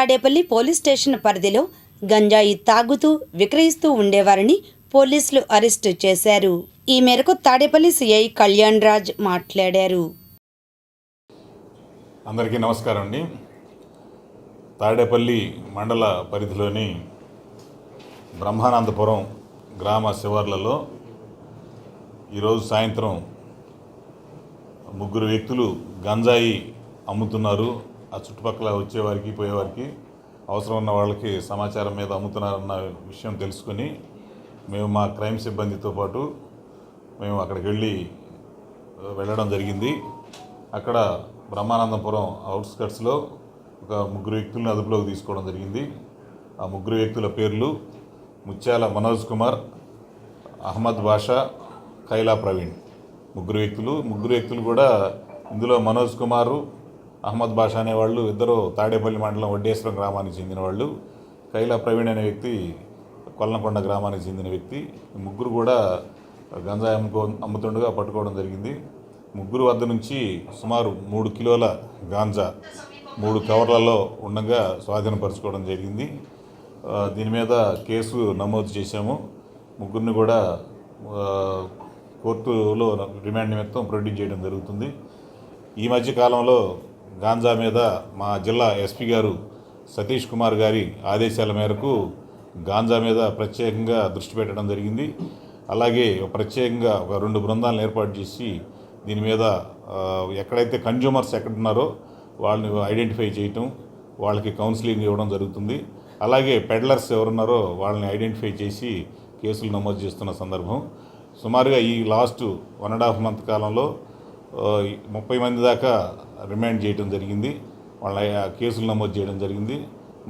Tadepalli police station పరిధిలో గంజాయి తాగుతూ విక్రయిస్తూ ఉండేవారిని పోలీసులు అరెస్టు చేశారు. ఈ మేరకు తాడేపల్లి సిఐ కళ్యాణ్ రాజ్ మాట్లాడారు. అందరికీ నమస్కారం అండి. తాడేపల్లి మండల పరిధిలోని బ్రహ్మానందపురం గ్రామ శివార్లలో ఈరోజు సాయంత్రం ముగ్గురు వ్యక్తులు గంజాయి అమ్ముతున్నారు. ఆ చుట్టుపక్కల వచ్చేవారికి పోయేవారికి అవసరం ఉన్న వాళ్ళకి సమాచారం మీద అమ్ముతున్నారన్న విషయం తెలుసుకొని మేము మా క్రైమ్ సిబ్బందితో పాటు మేము అక్కడికి వెళ్ళి వెళ్ళడం జరిగింది. అక్కడ బ్రహ్మానందపురం అవుట్స్కట్స్లో ఒక ముగ్గురు వ్యక్తులను అదుపులోకి తీసుకోవడం జరిగింది. ఆ ముగ్గురు వ్యక్తుల పేర్లు ముత్యాల మనోజ్ కుమార్ అహ్మద్ బాషా కైలా ప్రవీణ్ ముగ్గురు వ్యక్తులు. ముగ్గురు వ్యక్తులు కూడా ఇందులో మనోజ్ కుమారు అహ్మద్ బాషా అనేవాళ్ళు ఇద్దరు తాడేపల్లి మండలం వడ్డేశ్వరం గ్రామానికి చెందిన వాళ్ళు. కైలా ప్రవీణ్ అనే వ్యక్తి కొల్లంకొండ గ్రామానికి చెందిన వ్యక్తి. ముగ్గురు కూడా గంజాయి అమ్ముకో అమ్ముతుండగా పట్టుకోవడం జరిగింది. ముగ్గురు వద్ద నుంచి సుమారు మూడు కిలోల గాంజా మూడు కవర్లలో ఉండగా స్వాధీనపరచుకోవడం జరిగింది. దీని మీద కేసు నమోదు చేశాము. ముగ్గురిని కూడా కోర్టులో రిమాండ్ నిమిత్తం ప్రొడ్యూస్ చేయడం జరుగుతుంది. ఈ మధ్య కాలంలో గాంజా మీద మా జిల్లా ఎస్పీ గారు సతీష్ కుమార్ గారి ఆదేశాల మేరకు గాంజా మీద ప్రత్యేకంగా దృష్టి పెట్టడం జరిగింది. అలాగే ప్రత్యేకంగా ఒక రెండు బృందాలను ఏర్పాటు చేసి దీని మీద ఎక్కడైతే కన్జ్యూమర్స్ ఎక్కడున్నారో వాళ్ళని ఐడెంటిఫై చేయటం వాళ్ళకి కౌన్సిలింగ్ ఇవ్వడం జరుగుతుంది. అలాగే పెడ్లర్స్ ఎవరున్నారో వాళ్ళని ఐడెంటిఫై చేసి కేసులు నమోదు చేస్తున్న సందర్భం. సుమారుగా ఈ last one and half month కాలంలో ముప్పై మంది దాకా రిమాండ్ చేయడం జరిగింది. వాళ్ళ కేసులు నమోదు చేయడం జరిగింది.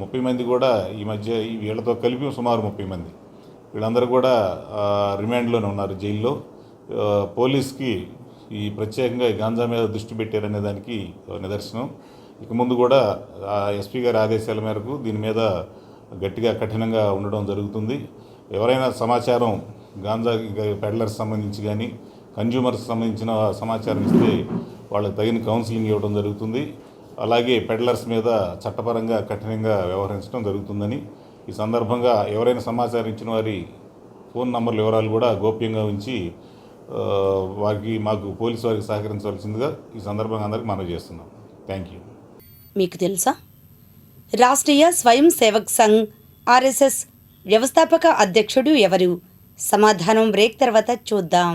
ముప్పై మంది కూడా ఈ మధ్య వీళ్ళతో కలిపి సుమారు ముప్పై మంది. వీళ్ళందరూ కూడా రిమాండ్లోనే ఉన్నారు జైల్లో. పోలీస్కి ఈ ప్రత్యేకంగా గాంజా మీద దృష్టి పెట్టారనే దానికి నిదర్శనం. ఇక ముందు కూడా ఎస్పీ గారి ఆదేశాల మేరకు దీని మీద గట్టిగా కఠినంగా ఉండడం జరుగుతుంది. ఎవరైనా సమాచారం గాంజా పెడలర్స్ సంబంధించి కానీ కన్జ్యూమర్స్ సంబంధించిన సమాచారం ఇస్తే వాళ్ళకి తగిన కౌన్సిలింగ్ ఇవ్వడం జరుగుతుంది. అలాగే పెడ్లర్స్ మీద చట్టపరంగా కఠినంగా వ్యవహరించడం జరుగుతుందని. ఈ సందర్భంగా ఎవరైనా సమాచారం ఇచ్చిన వారి ఫోన్ నంబర్ల వివరాలు కూడా గోప్యంగా ఉంచి వారికి మాకు పోలీసు వారికి సహకరించవలసిందిగా ఈ సందర్భంగా అందరికీ మనవి చేస్తున్నాం. థ్యాంక్ యూ మీకు తెలుసా? రాష్ట్రీయ స్వయం సేవక్ సంఘ్ ఆర్ఎస్ఎస్ వ్యవస్థాపక అధ్యక్షుడు ఎవరు? సమాధానం బ్రేక్ తర్వాత చూద్దాం.